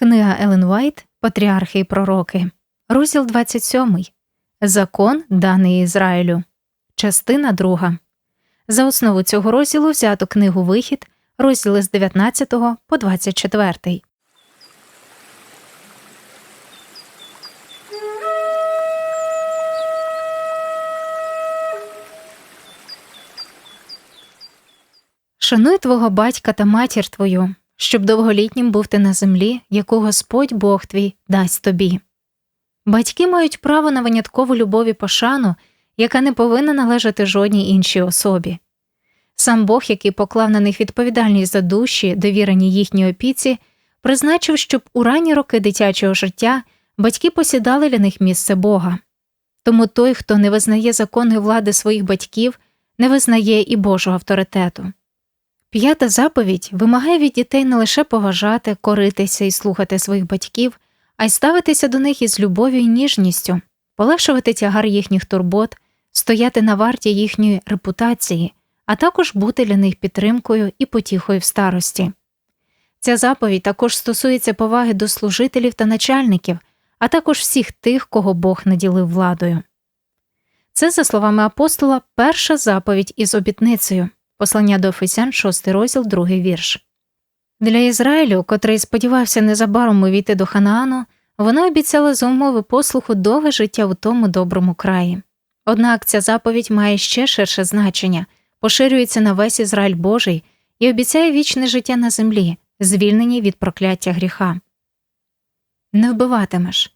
Книга Елен Вайт Патріархи і Пророки, розділ 27. Закон, даний Ізраїлю. Частина 2. За основу цього розділу взято книгу Вихід, розділи з 19 по 24. Шануй твого батька та матір твою, щоб довголітнім був ти на землі, яку Господь Бог твій дасть тобі. Батьки мають право на виняткову любов і пошану, яка не повинна належати жодній іншій особі. Сам Бог, який поклав на них відповідальність за душі, довірені їхній опіці, призначив, щоб у ранні роки дитячого життя батьки посідали для них місце Бога. Тому той, хто не визнає законної влади своїх батьків, не визнає і Божого авторитету. П'ята заповідь вимагає від дітей не лише поважати, коритися і слухати своїх батьків, а й ставитися до них із любов'ю і ніжністю, полегшувати тягар їхніх турбот, стояти на варті їхньої репутації, а також бути для них підтримкою і потіхою в старості. Ця заповідь також стосується поваги до служителів та начальників, а також всіх тих, кого Бог наділив владою. Це, за словами апостола, перша заповідь із обітницею. Послання до Ефесян, 6 розділ, 2 вірш. Для Ізраїлю, котрий сподівався незабаром увійти до Ханаану, вона обіцяла за умови послуху довге життя у тому доброму краї. Однак ця заповідь має ще ширше значення, поширюється на весь Ізраїль Божий і обіцяє вічне життя на землі, звільнені від прокляття гріха. Не вбиватимеш.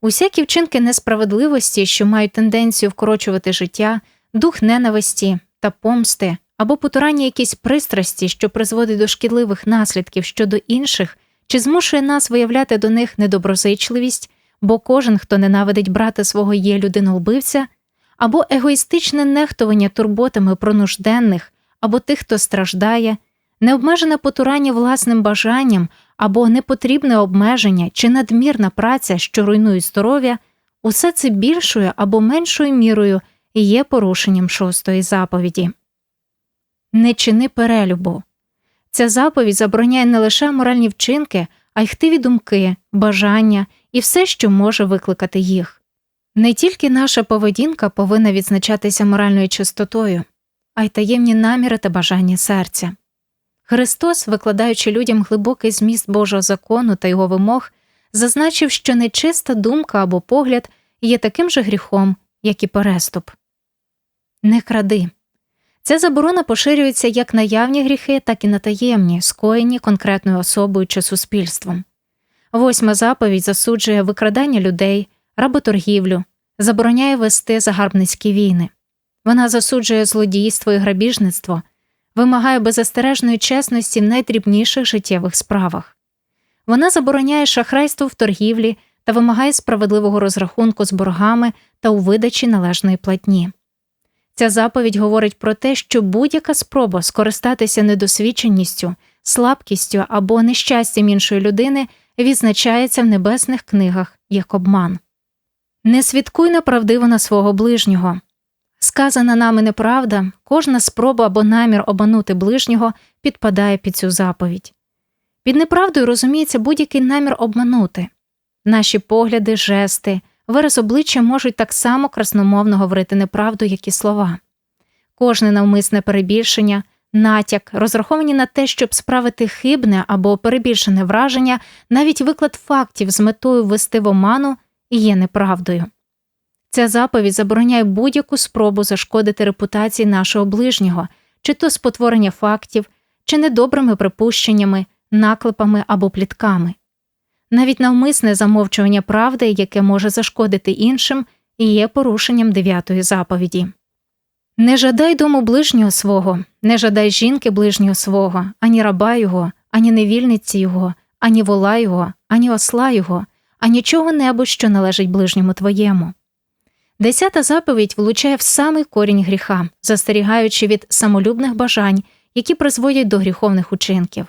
Усякі вчинки несправедливості, що мають тенденцію вкорочувати життя, дух ненависті та помсти або потурання якісь пристрасті, що призводить до шкідливих наслідків щодо інших, чи змушує нас виявляти до них недоброзичливість, бо кожен, хто ненавидить брата свого є людинолбивця, або егоїстичне нехтування турботами про нужденних, або тих, хто страждає, необмежене потурання власним бажанням або непотрібне обмеження чи надмірна праця, що руйнують здоров'я, усе це більшою або меншою мірою є порушенням шостої заповіді не чини перелюбу. Ця заповідь забороняє не лише моральні вчинки, а й хтиві думки, бажання і все, що може викликати їх. Не тільки наша поведінка повинна відзначатися моральною чистотою, а й таємні наміри та бажання серця. Христос, викладаючи людям глибокий зміст Божого закону та його вимог, зазначив, що нечиста думка або погляд є таким же гріхом, як і переступ. Не кради. Ця заборона поширюється як на явні гріхи, так і на таємні, скоєні конкретною особою чи суспільством. Восьма заповідь засуджує викрадання людей, работоргівлю, забороняє вести загарбницькі війни. Вона засуджує злодійство і грабіжництво, вимагає беззастережної чесності в найдрібніших життєвих справах. Вона забороняє шахрайство в торгівлі та вимагає справедливого розрахунку з боргами та у видачі належної платні. Ця заповідь говорить про те, що будь-яка спроба скористатися недосвідченістю, слабкістю або нещастям іншої людини відзначається в небесних книгах як обман. Не свідкуй неправдиво на свого ближнього. Сказана нами неправда, кожна спроба або намір обманути ближнього підпадає під цю заповідь. Під неправдою розуміється будь-який намір обманути наші погляди, жести, вираз обличчя можуть так само красномовно говорити неправду, як і слова. Кожне навмисне перебільшення, натяк, розраховані на те, щоб справити хибне або перебільшене враження, навіть виклад фактів з метою ввести в оману є неправдою. Ця заповідь забороняє будь-яку спробу зашкодити репутації нашого ближнього, чи то спотворення фактів, чи недобрими припущеннями, наклепами або плітками навіть навмисне замовчування правди, яке може зашкодити іншим, є порушенням дев'ятої заповіді. Не жадай дому ближнього свого, не жадай жінки ближнього свого, ані раба його, ані невільниці його, ані вола його, ані осла його, ані чого небудь, що належить ближньому твоєму. Десята заповідь влучає в самий корінь гріха, застерігаючи від самолюбних бажань, які призводять до гріховних учинків.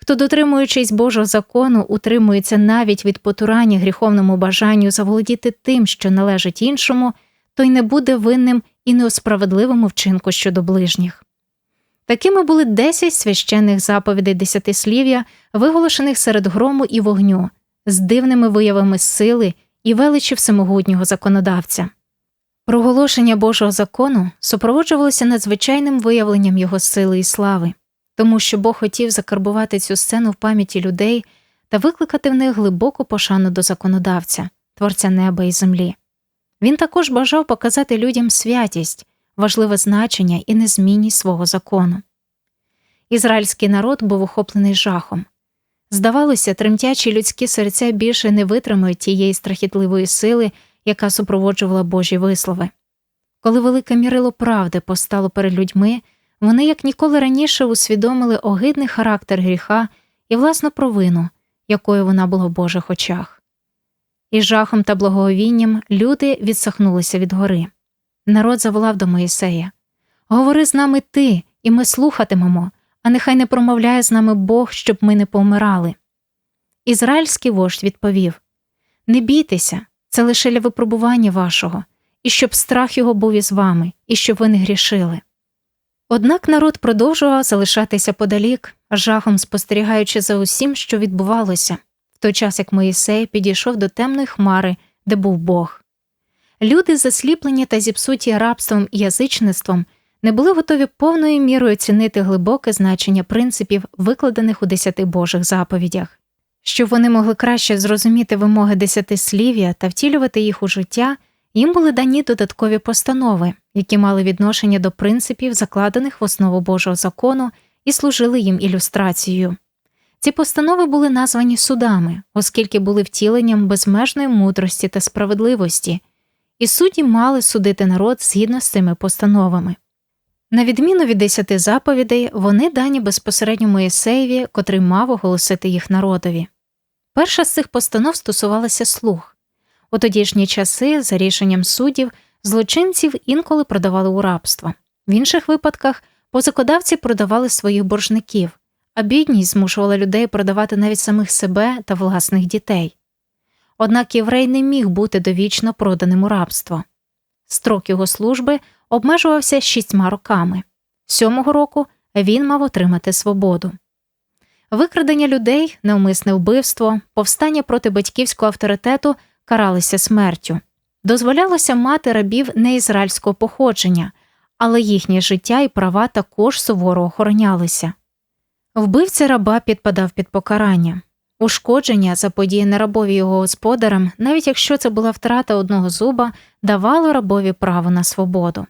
Хто, дотримуючись Божого закону, утримується навіть від потурання гріховному бажанню заволодіти тим, що належить іншому, той не буде винним і неосправедливому вчинку щодо ближніх. Такими були десять священних заповідей десятислів'я, виголошених серед грому і вогню, з дивними виявами сили і величі всемогутнього законодавця. Проголошення Божого закону супроводжувалося надзвичайним виявленням його сили і слави, тому що Бог хотів закарбувати цю сцену в пам'яті людей та викликати в них глибоку пошану до законодавця, творця неба і землі. Він також бажав показати людям святість, важливе значення і незмінність свого закону. Ізраїльський народ був охоплений жахом. Здавалося, тремтячі людські серця більше не витримують тієї страхітливої сили, яка супроводжувала Божі вислови. Коли велике мірило правди постало перед людьми, вони як ніколи раніше усвідомили огидний характер гріха і власну провину, якою вона була в Божих очах. І жахом та благовінням люди відсахнулися від гори. Народ заволав до Моїсея Говори з нами ти, і ми слухатимемо, а нехай не промовляє з нами Бог, щоб ми не помирали. Ізраїльський вождь відповів Не бійтеся, це лише для випробування вашого, і щоб страх його був із вами, і щоб ви не грішили. Однак народ продовжував залишатися подалік, жахом спостерігаючи за усім, що відбувалося, в той час як Моїсей підійшов до темної хмари, де був Бог. Люди, засліплені та зіпсуті рабством і язичництвом, не були готові повною мірою оцінити глибоке значення принципів, викладених у десяти Божих заповідях. Щоб вони могли краще зрозуміти вимоги десятислів'я та втілювати їх у життя, їм були дані додаткові постанови, які мали відношення до принципів, закладених в основу Божого закону, і служили їм ілюстрацією. Ці постанови були названі судами, оскільки були втіленням безмежної мудрості та справедливості, і судді мали судити народ згідно з цими постановами. На відміну від десяти заповідей, вони дані безпосередньо Моїсеєві, котрий мав оголосити їх народові. Перша з цих постанов стосувалася слуг. У тодішні часи, за рішенням суддів, злочинців інколи продавали у рабство, в інших випадках позакодавці продавали своїх боржників, а бідність змушувала людей продавати навіть самих себе та власних дітей. Однак єврей не міг бути довічно проданим у рабство. Строк його служби обмежувався шістьма роками. Сьомого року він мав отримати свободу. Викрадення людей, неумисне вбивство, повстання проти батьківського авторитету каралися смертю. Дозволялося мати рабів неізраїльського походження, але їхнє життя і права також суворо охоронялися. Вбивця раба підпадав під покарання. Ушкодження, заподіяне рабові його господарам, навіть якщо це була втрата одного зуба, давало рабові право на свободу.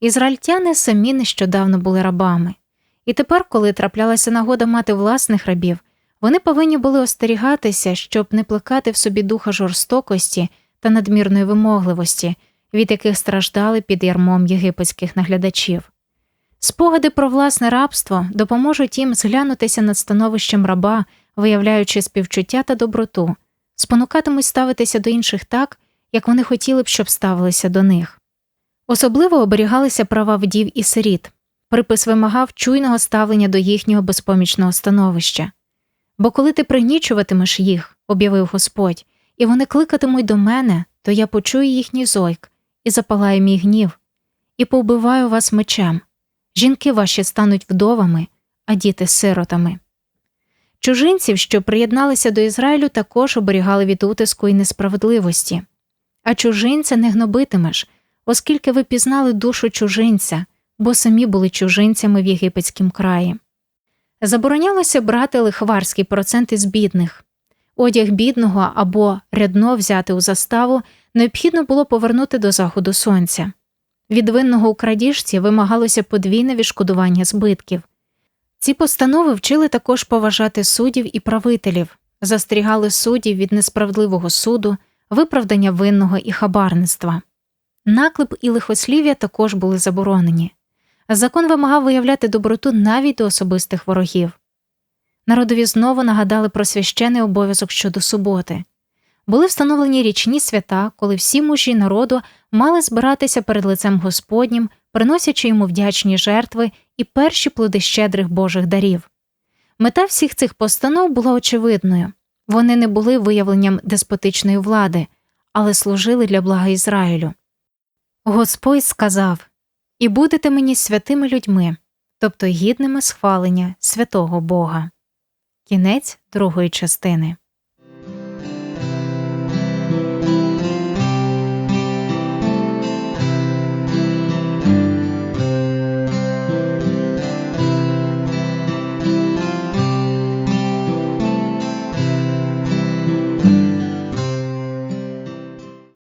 Ізраїльтяни самі нещодавно були рабами, і тепер, коли траплялася нагода мати власних рабів, вони повинні були остерігатися, щоб не плекати в собі духа жорстокості та надмірної вимогливості, від яких страждали під ярмом єгипетських наглядачів. Спогади про власне рабство допоможуть їм зглянутися над становищем раба, виявляючи співчуття та доброту, спонукатимуть ставитися до інших так, як вони хотіли б, щоб ставилися до них. Особливо оберігалися права вдів і сиріт, припис вимагав чуйного ставлення до їхнього безпомічного становища. Бо коли ти пригнічуватимеш їх, об'явив Господь, і вони кликатимуть до мене, то я почую їхній зойк і запалаю мій гнів, і повбиваю вас мечем. Жінки ваші стануть вдовами, а діти сиротами. Чужинців, що приєдналися до Ізраїлю, також оберігали від утиску і несправедливості, а чужинця не гнобитимеш, оскільки ви пізнали душу чужинця, бо самі були чужинцями в єгипетському краї. Заборонялося брати лихварський процент із бідних. Одяг бідного або рядно взяти у заставу необхідно було повернути до заходу сонця. Від винного у крадіжці вимагалося подвійне відшкодування збитків. Ці постанови вчили також поважати суддів і правителів, застерігали суддів від несправедливого суду, виправдання винного і хабарництва. Наклеп і лихослів'я також були заборонені. Закон вимагав виявляти доброту навіть до особистих ворогів. Народові знову нагадали про священий обов'язок щодо суботи. Були встановлені річні свята, коли всі мужі народу мали збиратися перед лицем Господнім, приносячи йому вдячні жертви і перші плоди щедрих Божих дарів. Мета всіх цих постанов була очевидною вони не були виявленням деспотичної влади, але служили для блага Ізраїлю. Господь сказав І будете мені святими людьми, тобто гідними схвалення святого Бога. Кінець другої частини.